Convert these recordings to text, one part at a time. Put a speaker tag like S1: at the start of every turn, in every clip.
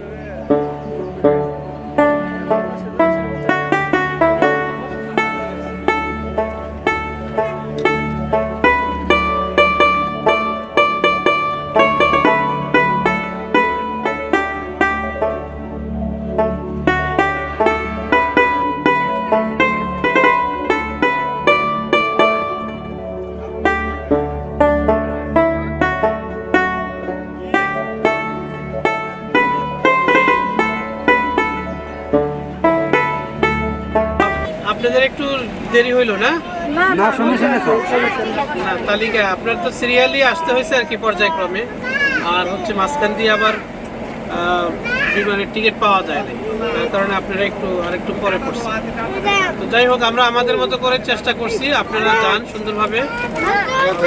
S1: Yeah. আপনাদের একটু দেরি হইল না?
S2: না শুনে শুনে
S1: না তালিকা আপনার তো সিরিয়ালি আসতে হয়েছে আর কি পর্যায়ক্রমে। আর হচ্ছে মাঝখান দিয়ে আবার বিমানের টিকিট পাওয়া যায় না তার কারণে আপনারা একটু আরেকটু পরে পড়ছেন তো যাই হোক আমরা আমাদের মতো করে চেষ্টা করছি। আপনারা যান সুন্দরভাবে।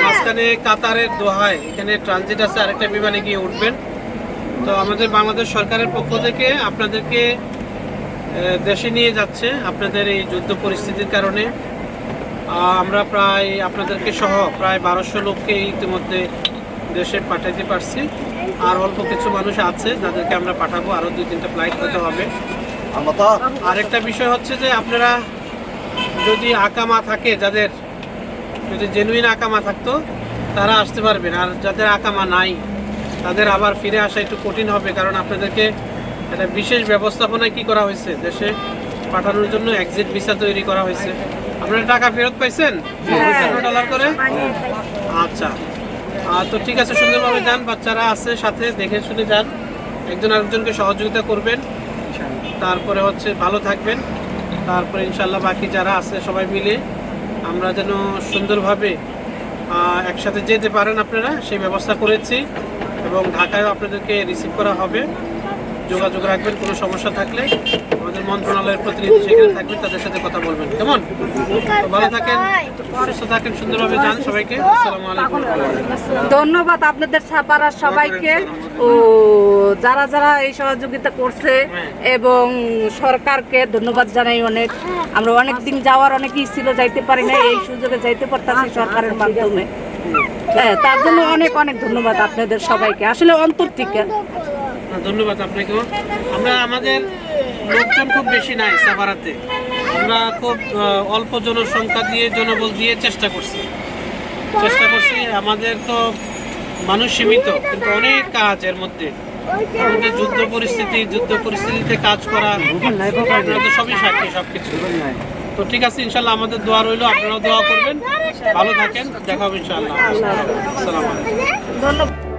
S1: মাঝখানে কাতারের দোহায় এখানে ট্রানজিট আছে আরেকটা বিমানে গিয়ে উঠবেন। তো আমাদের বাংলাদেশ সরকারের পক্ষ থেকে আপনাদেরকে দেশে নিয়ে যাচ্ছে আপনাদের এই যুদ্ধ পরিস্থিতির কারণে। আমরা প্রায় আপনাদেরকে সহ প্রায় বারোশো লোককে ইতিমধ্যে দেশে পাঠাইতে পারছি। আর অল্প কিছু মানুষ আছে যাদেরকে আমরা পাঠাবো। আরও দুই তিনটা ফ্লাইট হতে হবে। আরেকটা বিষয় হচ্ছে যে আপনারা যদি আকামা থাকে যাদের যদি জেনুইন আকামা থাকতো তারা আসতে পারবেন আর যাদের আকামা নাই তাদের আবার ফিরে আসা একটু কঠিন হবে। কারণ আপনাদেরকে একটা বিশেষ ব্যবস্থাপনায় কি করা হয়েছে? দেশে পাঠানোর জন্য এক্সিট ভিসা তৈরি করা হয়েছে। আপনারা টাকা ফেরত পাইছেন? ডলার করে? আচ্ছা। তো ঠিক আছে সুন্দরভাবে যান বাচ্চারা আছে সাথে দেখে শুনে যান। একজন আরেকজনকে সহযোগিতা করবেন। তারপরে হচ্ছে ভালো থাকবেন। তারপরে ইনশাল্লাহ বাকি যারা আছে সবাই মিলে আমরা যেন সুন্দরভাবে একসাথে যেতে পারেন আপনারা সেই ব্যবস্থা করেছি। এবং ঢাকায়ও আপনাদেরকে রিসিভ করা হবে। যোগাযোগ রাখবেন কোনো সমস্যা থাকলে আমাদের মন্ত্রণালয়ের প্রতিনিধি সেখানে থাকবেন তাদের সাথে কথা বলবেন। কেমন? ভালো থাকেন সুস্থ থাকেন সুন্দরভাবে যান সবাইকে। আসসালামু আলাইকুম।
S3: ধন্যবাদ আপনাদের ছাপাড়ার সবাইকে। ও যারা যারা এই সহযোগিতা করছে এবং সরকারকে ধন্যবাদ জানাই অনেক। আমরা অনেক দিন যাওয়ার অনেক ই ছিল যাইতে পারি না এই সুযোগে যাইতে পারতাছি সরকারের মাধ্যমে। হ্যাঁ তার জন্য অনেক অনেক ধন্যবাদ আপনাদের সবাইকে। আসলে অন্তর থেকে।
S1: ধন্যবাদ আপনাকেও। আমরা আমাদের লোকজন খুব বেশি নাই সাভারাতে। আমরা খুব অল্প জনসংখ্যা দিয়ে জনবল দিয়ে চেষ্টা করছি। চেষ্টা করছি, আমাদের তো মানুষ সীমিত, কিন্তু অনেক কাজ এর মধ্যে। আমাদের যুদ্ধ পরিস্থিতি, যুদ্ধ পরিস্থিতিতে কাজ করা সবই সাক্ষী সব কিছু তো ঠিক আছে, ইনশাল্লাহ আমাদের দোয়া রইল, আপনারাও দোয়া করবেন। ভালো থাকেন, দেখা হবে ইনশাল্লাহ। আলাইকুম।
S3: ধন্যবাদ।